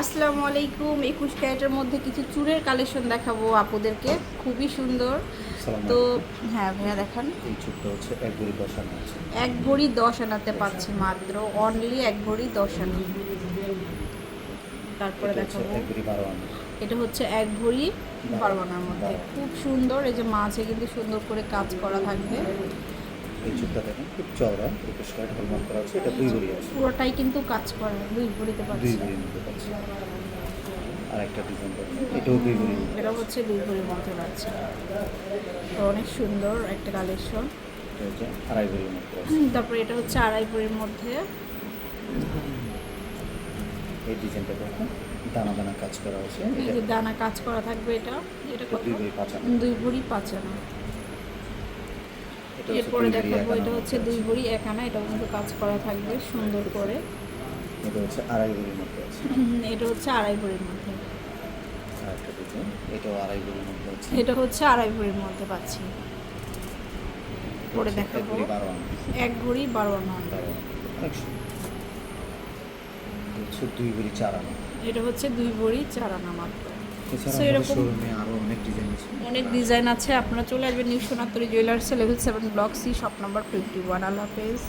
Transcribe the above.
আসসালামু আলাইকুম। একুশ ক্যারেটের মধ্যে কিছু চুড়ের কালেকশন দেখাবো আপুদেরকে। খুবই সুন্দর। তো হ্যাঁ ভাইয়া দেখান। এক ভরি দশ আনাতে পাচ্ছি মাত্র। অনলি এক ভরি দশ আনা। তারপরে দেখাবো। এটা হচ্ছে এক ভরি বারো। আনার মধ্যে। খুব সুন্দর। এই যে মাঝে কিন্তু সুন্দর করে কাজ করা থাকবে। এই চুপটা দেখেন খুব চওড়া একুশ ক্যারেট হলমার্ক করা আছে এটা দুই ভরি আছে। পুরোটাই কিন্তু কাজ করা দুই ভরিতে দুই পাচ্ছি ভরির মধ্যে পাচ্ছি। আর একটা ডিজাইন দেখেন এটাও দুই ভরি এটা হচ্ছে দুই ভরির মধ্যে পাচ্ছি। তো অনেক সুন্দর একটা কালেকশন এটা হচ্ছে আড়াই ভরির মধ্যে আছে তারপরে এটা হচ্ছে আড়াই ভরির মধ্যে। এই ডিজাইনটা দেখেন দানা দানা কাজ করা আছে। দানা কাজ করা থাকবে এটা এটা দুই ভরি পাঁচ আনা দুই ভরি পাঁচ আনা এটা হচ্ছে এরপরে দেখাবো এটা হচ্ছে দুই ভরি এক আনা এটা কিন্তু কাজ করা থাকবে সুন্দর করে। এটা হচ্ছে আড়াই ভরির মধ্যে আছে। এটা হচ্ছে আড়াই ভরির মধ্যে। আর এটাও আড়াই ভরির মধ্যে আছে। এটা হচ্ছে আড়াই ভরির মধ্যে পাচ্ছি। পরে এক দেখাবো। ভরি বারো আনা। এক ভরি বারো আনা। হচ্ছে দুই ভরি চার আনা। এটা হচ্ছে দুই ভরি চার আনা মাত্র। এরকম- আরও অনেক ডিজাইন আছে, আপনারা চলে আসবেন new Sonatori জুয়েলার্সে level seven block C shop number fifty one আল্লাহ হাফেজ।